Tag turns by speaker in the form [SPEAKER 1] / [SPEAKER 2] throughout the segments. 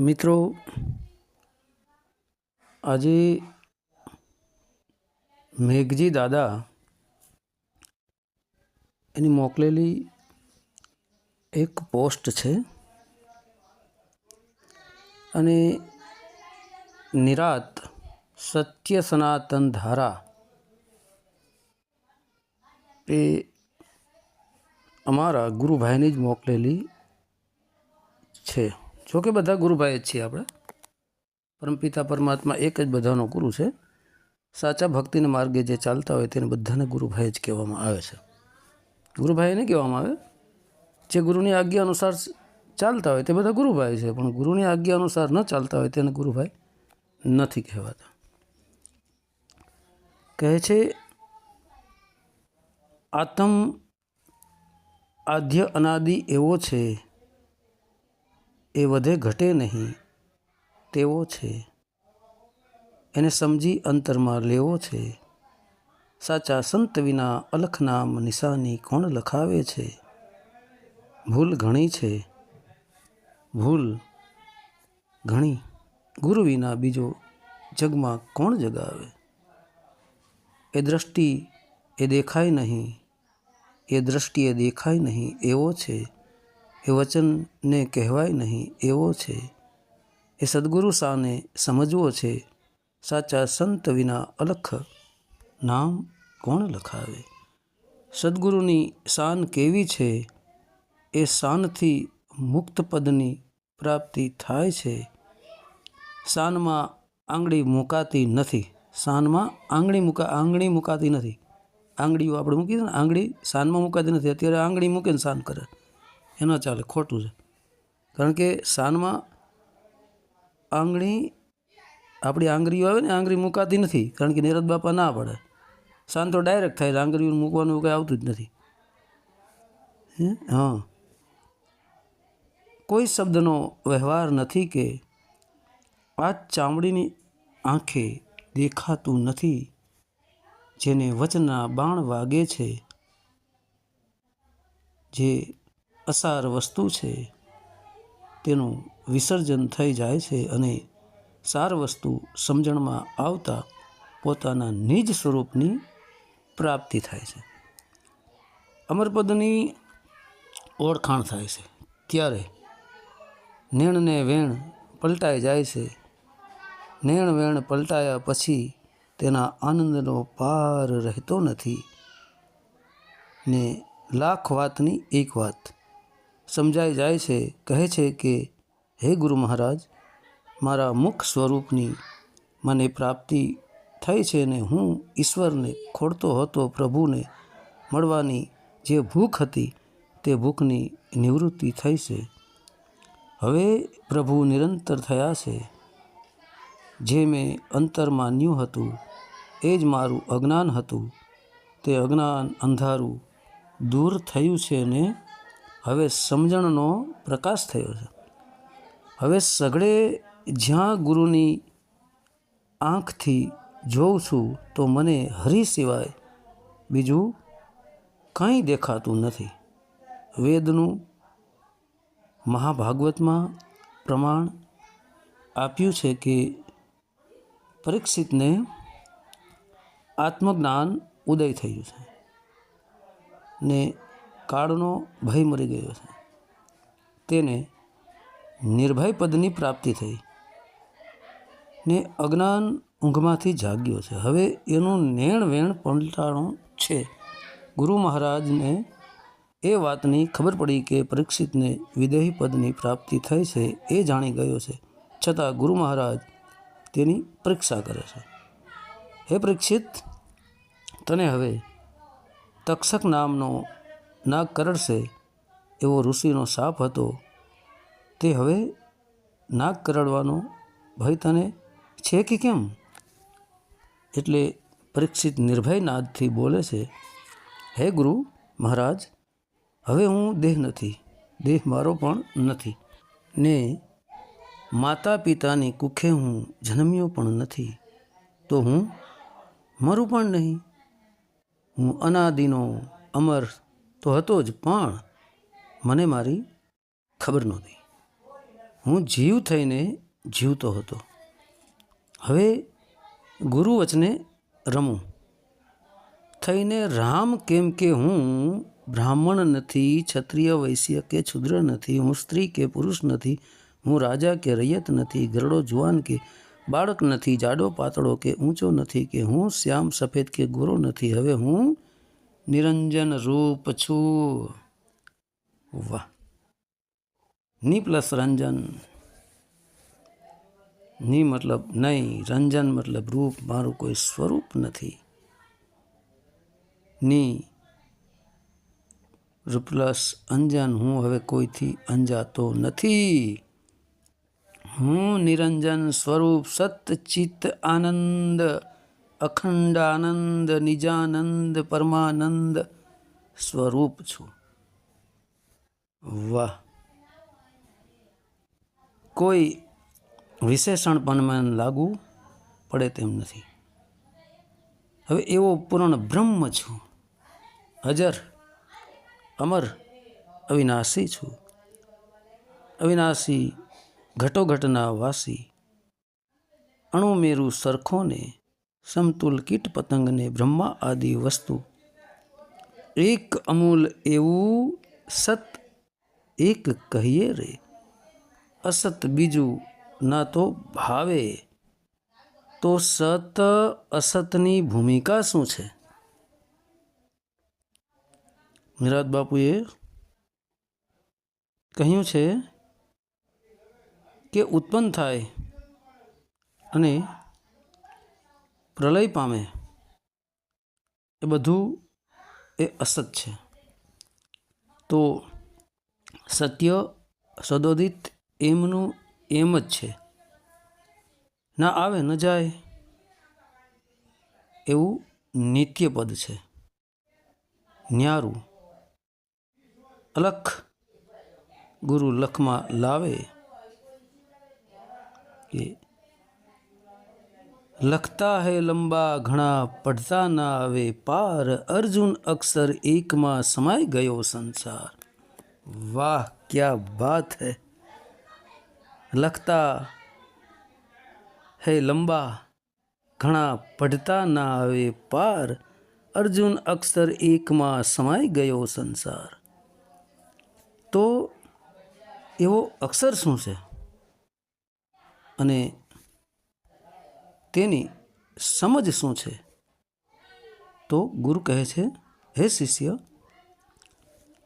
[SPEAKER 1] મિત્રો, આજે મેઘજી દાદા એની મોકલેલી એક પોસ્ટ છે અને નિરાત સત્ય સનાતન ધારા એ અમારા ગુરુભાઈની જ મોકલેલી છે. જો કે બધા ગુરુભાઈ જ છીએ આપણે. પરમપિતા પરમાત્મા એક જ બધાનો ગુરુ છે. સાચા ભક્તિના માર્ગે જે ચાલતા હોય તેને બધાને ગુરુભાઈ જ કહેવામાં આવે છે. ગુરુભાઈ નહીં કહેવામાં આવે? જે ગુરુની આજ્ઞા અનુસાર ચાલતા હોય તે બધા ગુરુભાઈ છે, પણ ગુરુની આજ્ઞા અનુસાર ન ચાલતા હોય તેને ગુરુભાઈ નથી કહેવાતા. કહે છે, આત્મ આદ્ય અનાદિ એવો છે એ વધે ઘટે નહીં. તેવો છે. એને સમજી અંતરમાં લેવો છે. સાચા સંત વિના અલખનામ નિશાની કોણ લખાવે છે? ભૂલ ઘણી છે. ભૂલ ઘણી. ગુરુ વિના બીજો જગમાં કોણ જગાવે? એ દ્રષ્ટિ એ દેખાય નહીં. એ દ્રષ્ટિએ દેખાય નહીં એવો છે. એ વચનને કહેવાય નહીં, એવો છે. એ સદગુરુ સાને સમજવો છે, સાચા સંત વિના અલખ નામ કોણ લખાવે? સદગુરુની શાન કેવી છે? એ શાનથી મુક્ત પદની પ્રાપ્તિ થાય છે. શાનમાં આંગળી મુકાતી નથી. શાનમાં આંગળી મૂકા, આંગળી મુકાતી નથી. આંગળીઓ આપણે મૂકી દે ને, આંગળી શાનમાં મુકાતી નથી. અત્યારે આંગળી મૂકે ને શાન કરે. એ ન ચાલે, ખોટું છે. કારણ કે શાનમાં આંગળી, આપણી આંગળીઓ આવે ને, આંગળી મુકાતી નથી. કારણ કે નિરજ બાપા ના પડે. શાન તો ડાયરેક્ટ થાય છે આંગળીઓ મૂકવાનું કંઈ આવતું જ નથી. હા? કોઈ શબ્દનો વ્યવહાર નથી કે આ ચામડીની આંખે દેખાતું નથી, જેને વચના બાણ વાગે છે, જે અસાર વસ્તુ છે, તેનું વિસર્જન થઈ જાય છે અને સાર વસ્તુ સમજણમાં આવતા પોતાના નિજ સ્વરૂપની પ્રાપ્તિ થાય છે. અમરપદની ઓળખાણ થાય છે. ત્યારે નેણને વેણ પલટાઈ જાય છે. નેણ વેણ પલટાયા પછી તેના આનંદનો પાર રહેતો નથી ને લાખ વાતની એક વાત સમજાઈ જાય છે, કહે છે કે, હે ગુરુ મહારાજ, મારા મુખ સ્વરૂપની મને પ્રાપ્તિ થઈ છે ને હું ઈશ્વરને ખોડતો હતો, પ્રભુને મળવાની જે ભૂખ હતી તે ભૂખની નિવૃત્તિ થઈ છે. હવે પ્રભુ નિરંતર થયા છે. જે મેં અંતર માન્યું હતું, એ જ મારું અજ્ઞાન હતું. તે અજ્ઞાન અંધારું દૂર થયું છે ને હવે સમજણનો પ્રકાશ થયો છે. હવે સગડે જ્યાં ગુરુની આંખથી જોઉં છું, તો મને હરિ સિવાય બીજું કંઈ દેખાતું નથી. વેદનું મહાભાગવતમાં પ્રમાણ આપ્યું છે કે પરીક્ષિતને આત્મજ્ઞાન ઉદય થયું છે ને કાળનો ભય મરી ગયો છે. તેને નિર્ભય પદની પ્રાપ્તિ થઈ ને અજ્ઞાન ઊંઘમાંથી જાગ્યો છે. હવે એનું નેણ વેણ પલટાણું છે. ગુરુ મહારાજને એ વાતની ખબર પડી કે પરીક્ષિતને વિદેહી પદની પ્રાપ્તિ થઈ છે એ જાણી ગયો છે. છતાં ગુરુ મહારાજ તેની પરીક્ષા કરે છે. હે પરીક્ષિત, તને હવે તક્ષક નામનો નાગ કરડશે એવો ઋષિનો સાપ હતો. તે હવે નાગ કરડવાનો ભય તને છે કે કેમ? એટલે પરીક્ષિત નિર્ભય નાદથી બોલે છે, હે ગુરુ મહારાજ, હવે હું દેહ નથી, દેહ મારો પણ નથી. ને માતા પિતાની કુખે હું જન્મ્યો પણ નથી, તો હું મરું પણ નહીં. હું અનાદિનો અમર તો હતો જ, પણ મને મારી ખબર નહોતી. હું જીવ થઈને જીવતો હતો. હવે ગુરુવચને રમું. થઈને રામ કેમ કે હું બ્રાહ્મણ નથી, ક્ષત્રિય, વૈશ્ય કે છુદ્ર નથી, હું સ્ત્રી કે પુરુષ નથી, હું રાજા કે રૈયત નથી, ગરડો, જુવાન કે બાળક નથી, જાડો, પાતળો કે ઊંચો નથી, કે હું શ્યામ, સફેદ કે ગોરો નથી, હવે હું નિરંજન રૂપ છું વાહની પ્લસ રંજનની મતલબ નહીં રંજન મતલબ રૂપ મારું કોઈ સ્વરૂપ નથી ની પ્લસ અંજન હું હવે કોઈથી અંજાતો નથી હું નિરંજન સ્વરૂપ સતચિત આનંદ અખંડ આનંદ નિજાનંદ, પરમાનંદ સ્વરૂપ છું. વાહ. કોઈ વિશેષણ પણ મને લાગુ પડે તેમ નથી. હવે એવો પૂર્ણ બ્રહ્મ છું. અજર, અમર, અવિનાશી છું. અવિનાશી ઘટોઘટના વાસી. અણુમેરું સરખોને સમતુલ કીટ પતંગને બ્રહ્મા આદિ વસ્તુ. એક અમૂલ એવું સત એક કહીએ રે. અસત બીજું ના તો ભાવે. તો સત અસતની ભૂમિકા શું છે? મિરાજ બાપુએ કહ્યું છે કે ઉત્પન્ન થાય અને પ્રલય પામે એ બધું એ અસત છે. તો સત્ય સદોદિત એમનું એમ જ છે. ના આવે ન જાય એવું નિત્ય પદ છે. ન્યારું અલખ ગુરુ લખમાં લાવે કે લખતા હૈ લંબા, ઘણા પડતા ના આવે પાર. અર્જુન અક્ષર એકમાં સમાઈ ગયો સંસાર. વાહ, ક્યા બાત હૈ. લખતા હૈ લંબા, ઘણા પડતા ના આવે પાર. અર્જુન અક્ષર એકમાં સમાઈ ગયો સંસાર. તો એવો અક્ષર શું છે? અને તેની સમજ શું છે? તો ગુરુ કહે છે, હે શિષ્ય,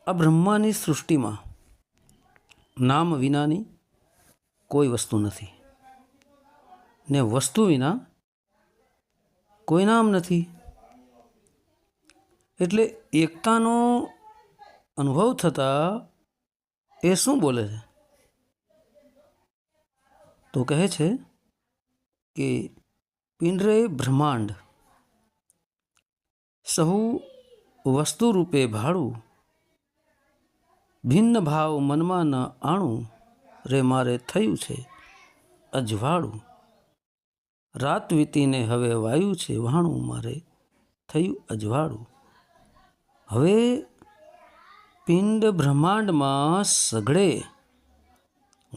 [SPEAKER 1] આ બ્રહ્માની સૃષ્ટિમાં નામ વિનાની કોઈ વસ્તુ નથી ને વસ્તુ વિના કોઈ નામ નથી. એટલે એકતાનો અનુભવ થતાં એ શું બોલે છે? તો કહે છે કે પિંડરે બ્રહ્માંડ. સહુ વસ્તુ રૂપે ભાડું. ભિન્ન ભાવ મનમાં ન આણું. રે મારે થયું છે અજવાળું. રાત વીતીને હવે વાયુ છે વાણું. મારે થયું અજવાળું. હવે પિંડ બ્રહ્માંડમાં સઘળે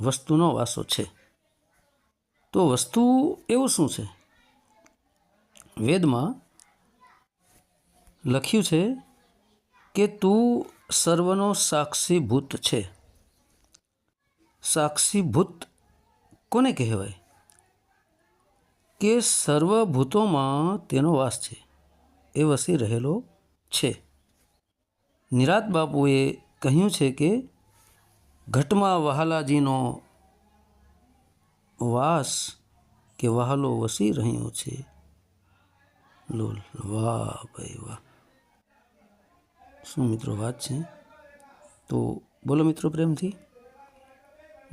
[SPEAKER 1] વસ્તુનો વાસો છે. તો વસ્તુ એવું શું છે? વેદમાં લખ્યું છે કે તું સર્વનો સાક્ષીભૂત છે. સાક્ષીભૂત કોને કહેવાય? કે સર્વભૂતોમાં તેનો વાસ છે, એ વસી રહેલો છે. નિરાત બાપુએ કહ્યું છે કે ઘટમાં વહાલાજીનો વાસ કે વહાલો વસી રહ્યો છે. લોલ. વાહ ભાઈ વાહ. શું મિત્રો વાત છે? તો બોલો મિત્રો પ્રેમથી.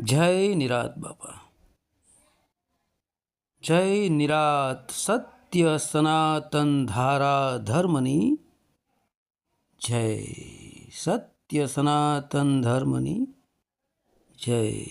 [SPEAKER 1] જય નિરાત બાપા. જય નિરાત સત્ય સનાતન ધારા ધર્મની. જય સત્ય સનાતન ધર્મની. જય